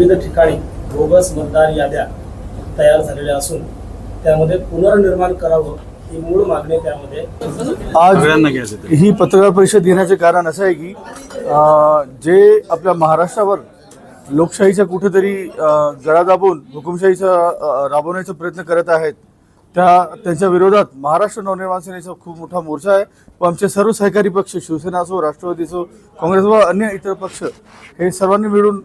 विविध ठिकाणी बोगस मतदार याद्या तयार झालेल्या असून त्यामध्ये पुनर्निर्माण करावं ही मूळ मागणी त्यामध्ये आज. ही पत्रकार परिषद घेण्याचे कारण असं आहे की जे आपल्या महाराष्ट्रावर लोकशाहीचा कुठेतरी गळा दाबून हुकुमशाहीचा राबवण्याचा प्रयत्न करत आहेत त्या त्यांच्या विरोधात महाराष्ट्र नवनिर्माण सेनेचा खूप मोठा मोर्चा आहे. व आमचे सर्व सहकारी पक्ष शिवसेना असो राष्ट्रवादी असो काँग्रेस व अन्य इतर पक्ष हे सर्वांनी मिळून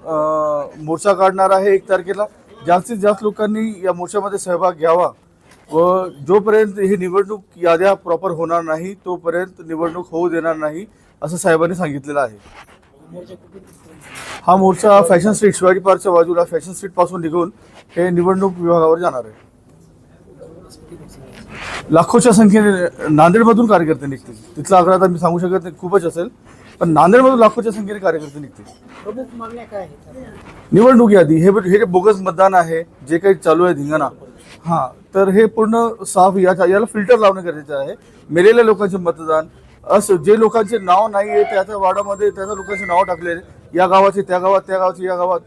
मोर्चा काढणार आहे एक तारखेला. जास्तीत जास्त लोकांनी या मोर्चामध्ये सहभाग घ्यावा. व जोपर्यंत ही निवडणूक याद्या प्रॉपर होणार नाही तोपर्यंत निवडणूक होऊ देणार नाही असं साहेबांनी सांगितलेलं आहे. हा मोर्चा फॅशन स्ट्रीट शिवाजी पार्कच्या बाजूला फॅशन स्ट्रीटपासून निघून हे निवडणूक विभागावर जाणार आहे. लाखोच्या संख्येने नांदेडमधून कार्यकर्ते निघतील. तिथला आकडा तर मी सांगू शकत नाही खूपच असेल. पण नांदेडमधून लाखोच्या संख्येने कार्यकर्ते निघतील. निवडणूक यादी हे हे जे बोगस मतदान आहे जे काही चालू आहे धिंगाणा हा तर हे पूर्ण साफ याच्या याला फिल्टर लावणं गरजेचं आहे. मेलेल्या लोकांचे मतदान असं जे लोकांचे नाव नाही आहे त्याच्या वाडामध्ये त्याच्या लोकांचे नाव टाकले या गावाचे त्या गावात त्या गावाचे या गावात.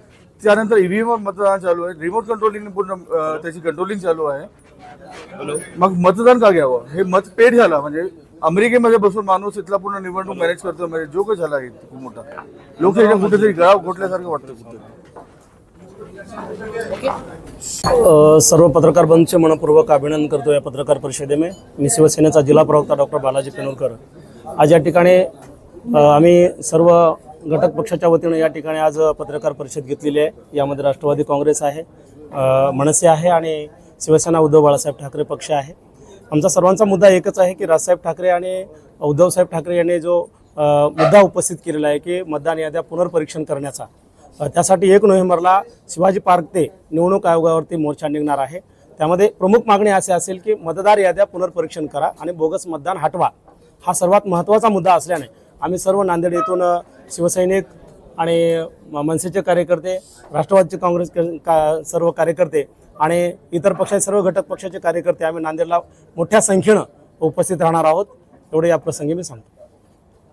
त्यानंतर ईव्हीएम मतदान चालू आहे. रिमोट कंट्रोलिंग पूर्ण त्याची कंट्रोलिंग चालू आहे. मग मतदान का घ्यावं? हे मत पेट झाला. म्हणजे अमेरिकेमध्ये बसून माणूस इथला पूर्ण निवडणूक मॅनेज करतो म्हणजे जो काही झाला आहे खूप मोठा. लोकशाहीच्या कुठेतरी गळा घोटल्यासारखं वाटतं अ, सर्व पत्रकार बंधूचे मनपूर्वक अभिनंदन करतो या पत्रकार परिषदेमे. मी शिवसेनेचा जिल्हा प्रवक्ता डॉक्टर बालाजी पेनोरकर आज या ठिकाणी आम्ही सर्व घटक पक्षाच्या वतीनं या ठिकाणी आज पत्रकार परिषद घेतलेली आहे. यामध्ये राष्ट्रवादी काँग्रेस आहे मनसे आहे आणि शिवसेना उद्धव बाळासाहेब ठाकरे पक्ष आहे. आमचा सर्वांचा मुद्दा एकच आहे की राजसाहेब ठाकरे आणि उद्धवसाहेब ठाकरे यांनी जो मुद्दा उपस्थित केलेला आहे की मतदान याद्या पुनर्परीक्षण करण्याचा. त्यासाठी एक नोव्हेंबरला शिवाजी पार्क ते निवडणूक आयोगावरती मोर्चा निघणार आहे. त्यामध्ये प्रमुख मागणी असे असेल की मतदार याद्या पुनर्परीक्षण करा आणि बोगस मतदान हटवा. हा सर्वात महत्त्वाचा मुद्दा असल्याने आम्ही सर्व नांदेड येथून शिवसैनिक आणि म- मनसेचे कार्यकर्ते राष्ट्रवादीचे काँग्रेस का सर्व कार्यकर्ते आणि इतर पक्षाचे सर्व घटक पक्षाचे कार्यकर्ते आम्ही नांदेडला मोठ्या संख्येनं उपस्थित राहणार आहोत. एवढे या प्रसंगी मी सांगतो.